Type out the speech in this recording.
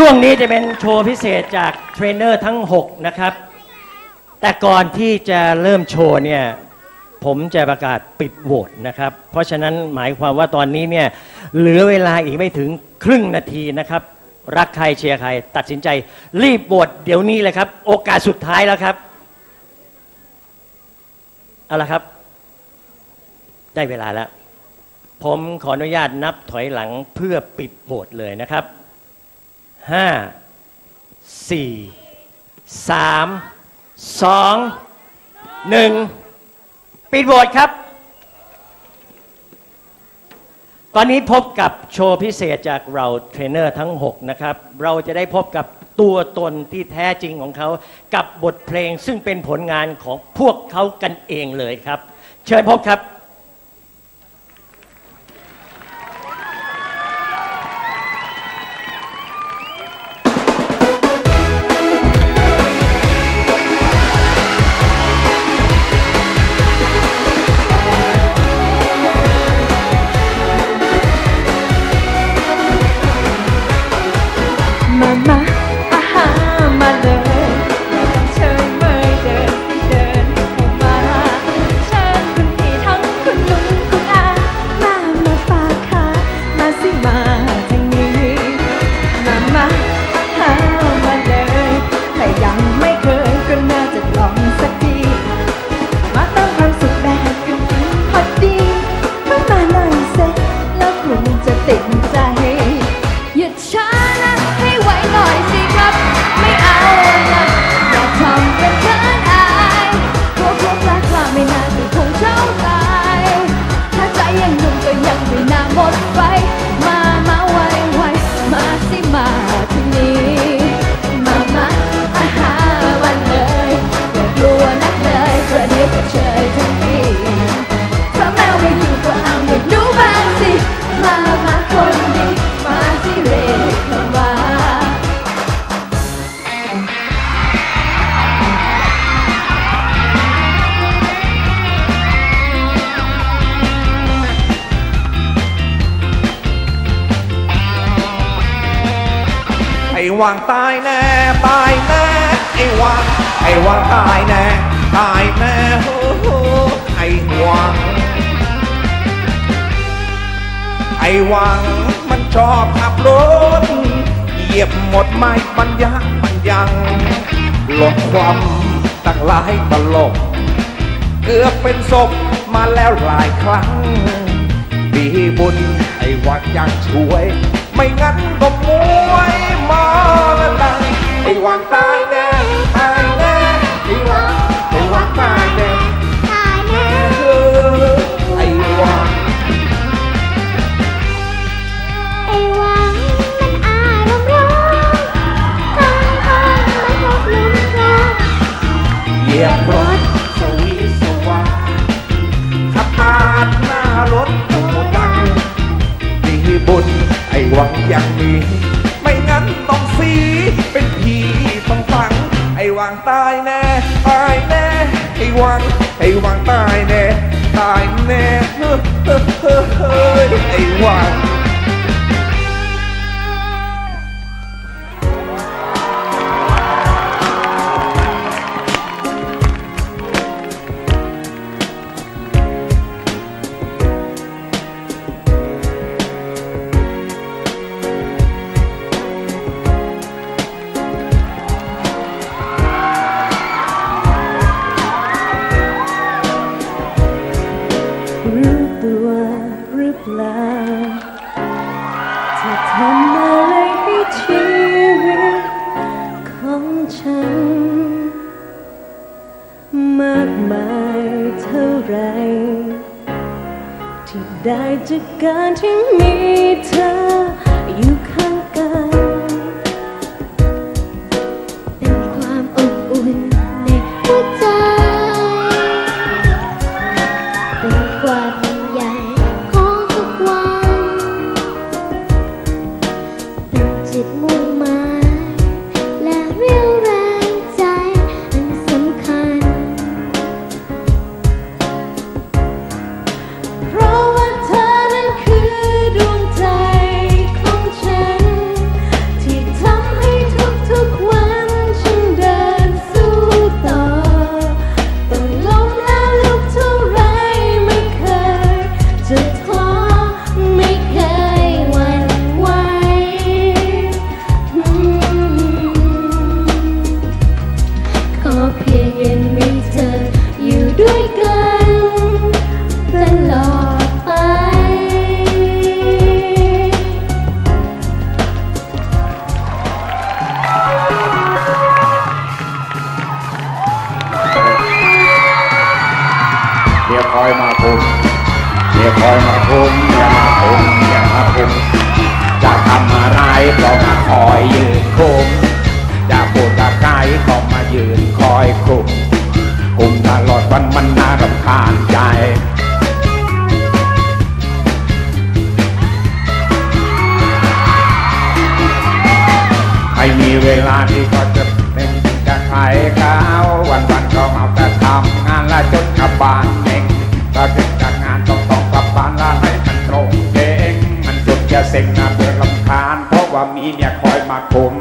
ช่วงนี้จะเป็นโชว์พิเศษจากเทรนเนอร์ทั้ง 6 นะครับ แต่ก่อนที่จะเริ่มโชว์เนี่ยผมจะประกาศปิดโหวตนะครับ เพราะฉะนั้นหมายความว่าตอนนี้เนี่ยเหลือเวลาอีกไม่ถึงครึ่งนาทีนะครับ รักใครเชียร์ใคร ตัดสินใจรีบโหวตเดี๋ยวนี้เลยครับ โอกาสสุดท้ายแล้วครับเอาละครับ ได้เวลาแล้ว ผมขออนุญาตนับถอยหลังเพื่อปิดโหวตเลยนะครับ ห้าสี่สามสองหนึ่งปิดโหวตครับ ตอนนี้พบกับโชว์พิเศษจากเราเทรนเนอร์ทั้ง 6 นะครับ เราจะได้พบกับตัวตนที่แท้จริงของเขา กับบทเพลงซึ่งเป็นผลงานของพวกเขากันเองเลยครับ เชิญพบครับ วางตายแน่ตายแน่ไอ้วางไอ้วางตายแน่ตายแน่โอ้โหไอ้วางไอ้วางมันชอบขับรถเหยียบหมดไม้ปัญญาปัญญังหลดความตั้งหลายตลบเกือบเป็นศพมาแล้วหลายครั้งมีบุญไอ้วังยังช่วย ไม่งั้น หวังยังมีไม่งั้นต้องสีเป็นผีต้องฟัง ไอ้หวังตายแน่ตายแน่ไอ้หวังไอ้หวังตายแน่ตายแน่เฮ้เฮ้เฮ้เฮ้ยไอ้หวัง ตัวหรือเปล่าจะทำอะไรให้ชีวิตของฉัน มากมายเท่าไร ที่ได้จากการที่มีเธอ ผมอย่คอยมาผมอย่ามาผมอย่ามาผมจะทำอะไรก็มาคอยยืนคุมจะปวดตะไกลก็มายืนคอยคุมคุมตลอดวันมันน่ารำคาญใจไม่มีเวลาที่ก็จะเป็นจะใครเขาวันวันก็เอาแต่ทำงานและจนกลับบ้าน เซ็งน่าเบื่อลำคาญเพราะว่ามีเมียคอยมาขม